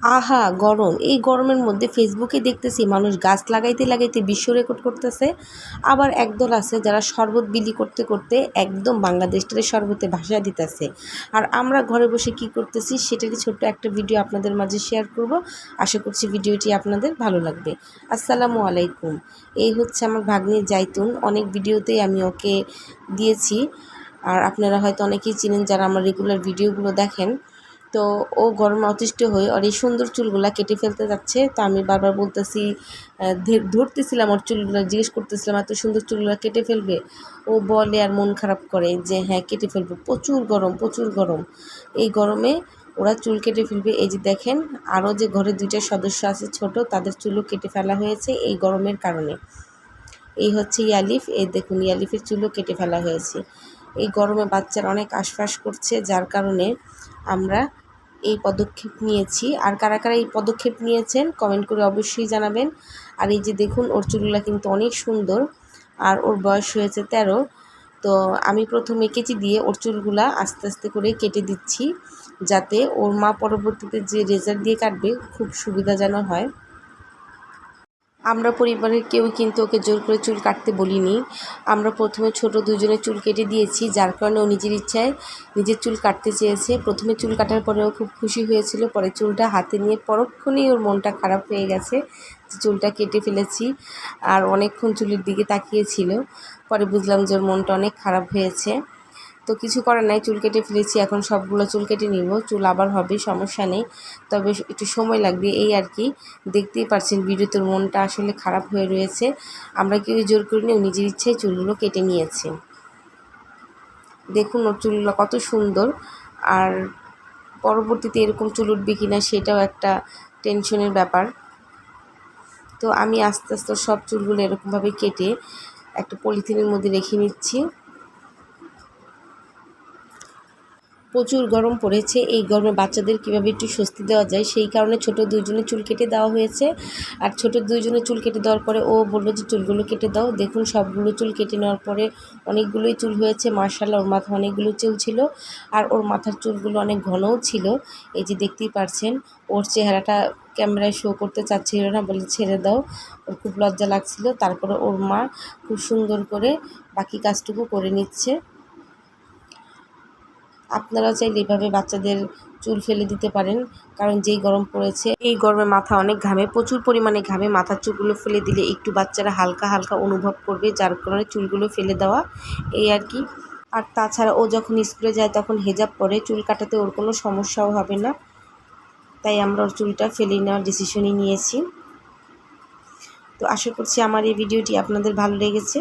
আহা, গরম। এই গরমের মধ্যে ফেসবুকে দেখতেছি মানুষ গাছ লাগাইতে লাগাইতে বিশ্ব রেকর্ড করতেছে। আবার একদল আছে যারা শরবত বিলি করতে করতে একদম বাংলাদেশটারে শরবতে ভাষা দিতেছে। আর আমরা ঘরে বসে কি করতেছি সেটারই ছোট্ট একটা ভিডিও আপনাদের মাঝে শেয়ার করব। আশা করছি ভিডিওটি আপনাদের ভালো লাগবে। আসসালামু আলাইকুম। এই হচ্ছে আমার ভাগ্নির জাইতুন। অনেক ভিডিওতেই আমি ওকে দিয়েছি। আর আপনারা হয়তো অনেকেই চিনেন যারা আমার রেগুলার ভিডিওগুলো দেখেন। তো ও গরমে অতিষ্ঠ হয়ে ওর এই সুন্দর চুলগুলা কেটে ফেলতে যাচ্ছে। তো আমি বারবার বলতেছি ধরতেছিলাম ওর চুলগুলো, জিজ্ঞেস করতেছিলাম, এত সুন্দর চুলগুলো কেটে ফেলবে? ও বলে আর মন খারাপ করে যে হ্যাঁ কেটে ফেলবে। প্রচুর গরম প্রচুর গরম। এই গরমে ওরা চুল কেটে ফেলবে। এই যে দেখেন, আরও যে ঘরে দুইটা সদস্য আছে ছোট, তাদের চুলও কেটে ফেলা হয়েছে এই গরমের কারণে। এই হচ্ছে ইয়ালিফ, এই দেখুন, ইয়ালিফের চুলও কেটে ফেলা হয়েছে। এই গরমে বাচ্চারা অনেক আশপাশ করছে, যার কারণে আমরা এই পদক্ষেপ নিয়েছি। আর কারা কারা এই পদক্ষেপ নিয়েছেন কমেন্ট করে অবশ্যই জানাবেন। আর এই যে দেখুন, ওর চুলগুলা কিন্তু অনেক সুন্দর, আর ওর বয়স হয়েছে তেরো। তো আমি প্রথমে কেচি দিয়ে ওর চুলগুলা আস্তে আস্তে করে কেটে দিচ্ছি, যাতে ওর মা পরবর্তীতে যে রেজার দিয়ে কাটবে, খুব সুবিধা যেন হয়। আমরা পরিবারের কেউ কিন্তু ওকে জোর করে চুল কাটতে বলিনি। আমরা প্রথমে ছোট দুজনের চুল কেটে দিয়েছি, যার কারণে ও নিজের ইচ্ছায় নিজের চুল কাটতে চেয়েছে। প্রথমে চুল কাটার পরে ও খুব খুশি হয়েছিল, পরে চুলটা হাতে নিয়ে পরক্ষণেই ওর মনটা খারাপ হয়ে গেছে চুলটা কেটে ফেলেছি আর অনেকক্ষণ চুলের দিকে তাকিয়েছিল। পরে বুঝলাম যে ওর মনটা অনেক খারাপ হয়েছে। তো কিছু করার নাই, চুল কেটে ফেলেছি, এখন সবগুলো চুল কেটে নিব। চুল আবার হবে, সমস্যা নেই, তবে একটু সময় লাগবে, এই আর কি। দেখতেই পারছেন ভিডিওতে মনটা আসলে খারাপ হয়ে রয়েছে। আমরা কেউ জোর করিনি নিজের ইচ্ছায় চুলগুলো কেটে নিয়েছে। দেখুন ওর চুলগুলো কত সুন্দর, আর পরবর্তীতে এরকম চুল উঠবে কিনা সেটাও একটা টেনশনের ব্যাপার। তো আমি আস্তে আস্তে সব চুলগুলো এরকমভাবে কেটে একটা পলিথিনের মধ্যে রেখে নিচ্ছি। প্রচুর গরম পড়েছে। এই গরমে বাচ্চাদের কীভাবে একটু স্বস্তি দেওয়া যায়, সেই কারণে ছোট দুইজনে চুল কেটে দেওয়া হয়েছে। আর ছোট দুইজনে চুল কেটে দেওয়ার পরে ও বলল যে, চুলগুলো কেটে দাও। দেখুন, সবগুলো চুল কেটে নেওয়ার পরে অনেকগুলোই চুল হয়েছে। মার্শাল্লাহ ওর মাথা অনেকগুলো চুল ছিল। আর ওর মাথার চুলগুলো অনেক ঘনও ছিল। এই যে দেখতেই পারছেন, ওর চেহারাটা ক্যামেরায় শো করতে চাচ্ছিল না বলে ছেড়ে দাও। ওর খুব লজ্জা লাগছিল। তারপরে ওর মা খুব সুন্দর করে বাকি কাজটুকু করে নিচ্ছে। আপনারা চাইলে এভাবে বাচ্চাদের চুল ফেলে দিতে পারেন, কারণ যেই গরম পড়েছে, এই গরমে মাথা অনেক ঘামে। প্রচুর পরিমাণে ঘামে মাথার চুলগুলো ফেলে দিলে একটু বাচ্চারা হালকা হালকা অনুভব করবে, যার কারণে চুলগুলো ফেলে দেওয়া, এই আর কি। আর তাছাড়া ও যখন স্কুলে যায় তখন হেজাব পরে, চুল কাটাতে ওর কোনো সমস্যাও হবে না। তাই আমরা ওর চুলটা ফেলে নেওয়ার ডিসিশনই নিয়েছি। তো আশা করছি আমার এই ভিডিওটি আপনাদের ভালো লেগেছে।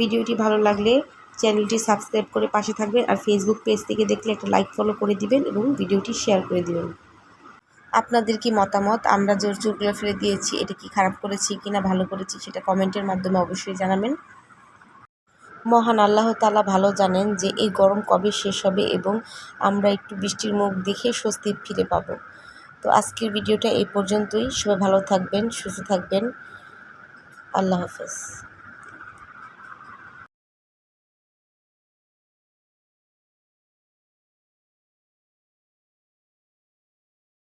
ভিডিওটি ভালো লাগলে চ্যানেলটি সাবস্ক্রাইব করে পাশে থাকবেন আর ফেসবুক পেজ থেকে দেখলে একটা লাইক ফলো করে দিবেন এবং ভিডিওটি শেয়ার করে দিবেন। আপনাদের কি মতামত? আমরা জোর চুলগুলো ফেলে দিয়েছি, এটা কি খারাপ করেছি কি না ভালো করেছি সেটা কমেন্টের মাধ্যমে অবশ্যই জানাবেন। মহান আল্লাহ তালা ভালো জানেন যে এই গরম কবে শেষ হবে এবং আমরা একটু বৃষ্টির মুখ দেখে স্বস্তি ফিরে পাব। তো আজকের ভিডিওটা এই পর্যন্তই। সবাই ভালো থাকবেন, সুস্থ থাকবেন। আল্লাহ হাফেজ।